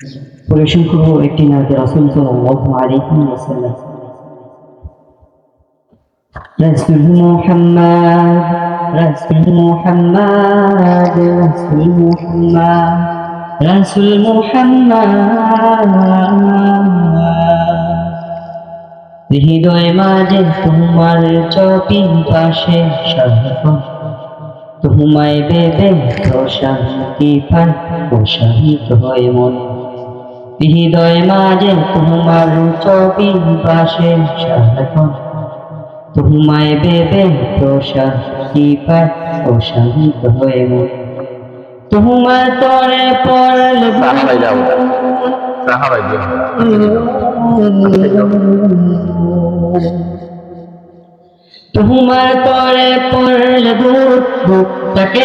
পরিবেশন করব একটি নাতে রাসুল সাল্লাল্লাহু আলাইহি ওয়াসাল্লাম রাসূল মুহাম্মদ রাসূল মুহাম্মদ রাসূল মুহাম্মদ রাসূল মুহাম্মদ। হৃদয় মাঝে তোমার চপিন পাশে সাহাবা তোমায় বেদে প্রশান্তি পায় প্রশান্ত হয় মনে। হৃদয় মাঝে তোমার চপিন পাশে সাধন তোমায় বেদে প্রশান্তি পান প্রশান্ত হয় মন। তোমার তরে পড়ল তোমার তরে পড়ল দুধ বুকটাকে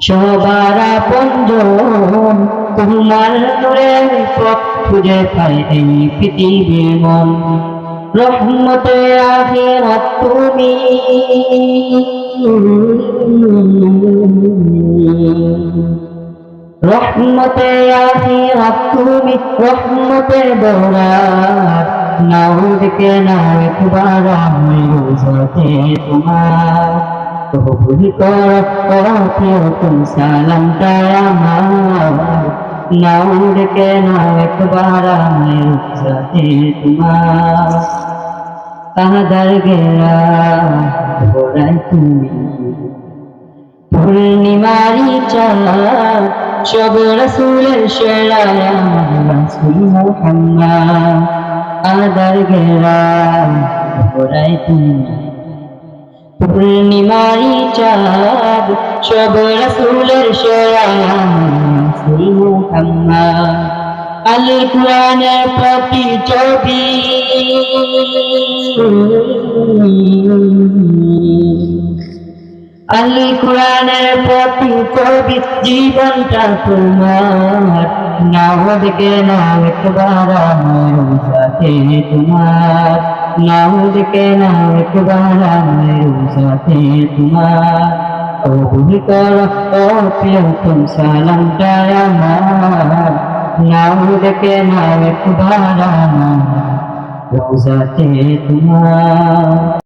সবার পঞ্জন তোমার নূরের পথ খুঁজে পায় এই পৃথিবীর মন। রহমতে আখিরাত তুমি। রহমতে আখিরাত তুমি রহমতে দৌরাত নাও একবার আমি রোজাতে তোমার। কবুল কর প্রিয়তম সালামটা আমার। নাও ডেকে নাও একবার আমি রোজাতে তোমার। কাহাদার গেরা গোড়াই তুমি পূর্ণিমারি চাঁদ সব রসুলের সেরায় রসুল মোহাম্মদ আদার গেরা গোড়াই তুমি পূর্ণিমারি চাঁদ, সব রসুলের সেরায় রসুল মোহাম্মদ আল কোরআনের প্রতি ছবি আল কোরআনের প্রতি ছবি জীবনটা তোমার। নাও দেখে নাও একবার আমার সাথে তোমার। নাও দেখে নাও একবার আমার সাথে তোমার। কবুল কর প্রিয়তম সালামটা আমার। দেখে একবার আমার রোজাতে তোমার।